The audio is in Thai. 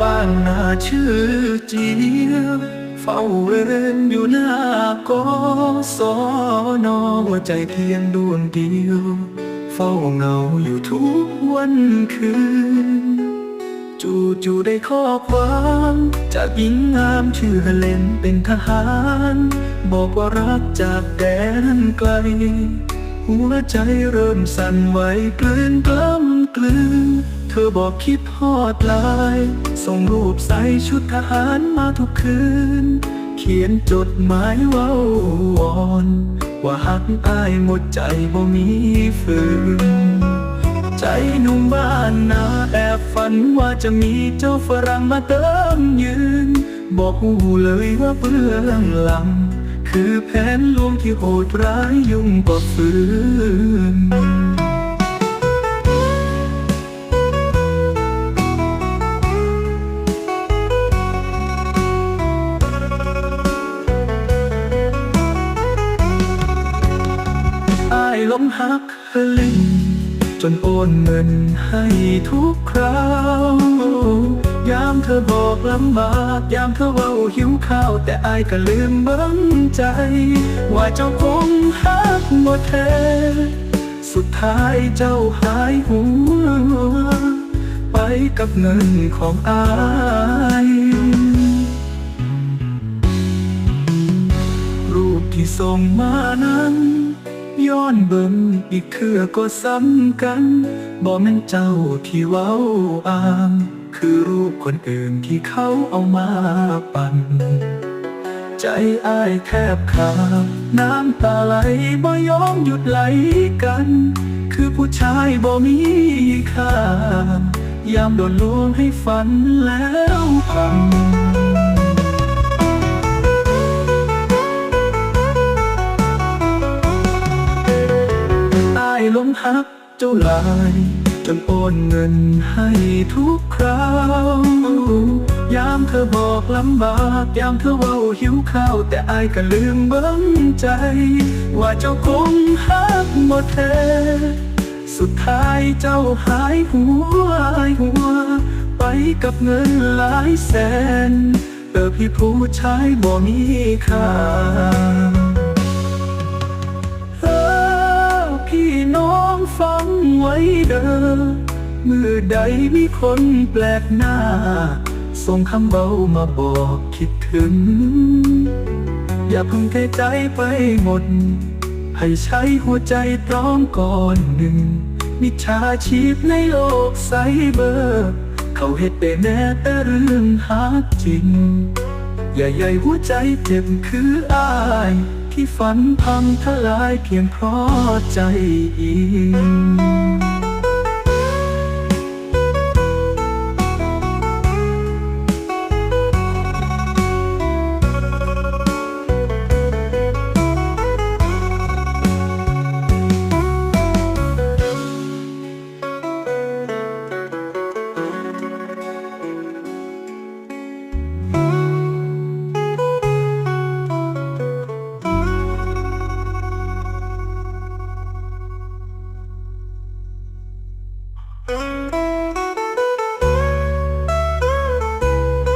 บานนาชื่อเจียบเฝ้าเวรอยู่หน้ากอสอนอหัวใจเพียงดวงเดียว เฝ้าเงาอยู่ทุกวันคืน จู่จู่ได้ข้อความจากหญิงงามชื่อเฮเลนเป็นทหาร บอกว่ารักจากแดนไกลหัวใจเริ่มสั่นไหวกลืนกล้ำกลืน เธอบอกคิดฮอดลาย ส่งรูปใส่ชุดทหารมาทุกคืน เขียนจดหมายว้าวอน ว่าหักอายหมดใจบ่มีฝืนใจหนุ่มบ้านนาแอบฝันว่าจะมีเจ้าฝรั่งมาเติมยืน บอกหูเลยว่าเบื้องหลัง คือแผนลวงที่โหดร้ายยุ่งกว่าฟืน ล้มหักลินจนโอนเงินให้ทุกคราว ยามเธอบอกลำบากยามเธอว่าหิวข้าว แต่อายก็ลืมเบิ้งใจ ว่าเจ้าคงหักหมดแท้สุดท้ายเจ้าหายหัว ไปกับเงินของอายรูปที่ส่งมานั้น ย้อนเบิ่งอีกเคือก็ซ้ำกันบ่แม่นเจ้าที่เว้าอ้างคือรูปคนอื่นที่เขาเอามาปั่นใจอ้ายแทบขาดน้ำตาไหลบ่ยอมหยุดไหลกัน คือผู้ชายบ่มีค่ายามโดนลวงให้ฝันแล้วพัง ล้มหักเจ้าลาย จนโอนเงินให้ทุกคราว ยามเธอบอกลำบากยามเธอว่าหิวข้าวแต่อายก็ลืมเบิ้งใจ ว่าเจ้าคงหักหมดแท้สุดท้ายเจ้าหายหัวหายหัว ไปกับเงินหลายแสนเติบพี่ผู้ชายบ่มีค่า เด้อมือใดมีคนแปลกหน้า ส่งคำเบามาบอกคิดถึง อย่าเพิ่งเทใจไปหมด ให้ใช้หัวใจตรอมก่อนหนึ่ง มิจฉาชีพในโลกไซเบอร์ เขาเฮ็ดได้แน่แต่เรื่องหาจริง อย่าใหญ่หัวใจเจ็บคืออายที่ฝันพังทลายเพียงเพราะใจอิง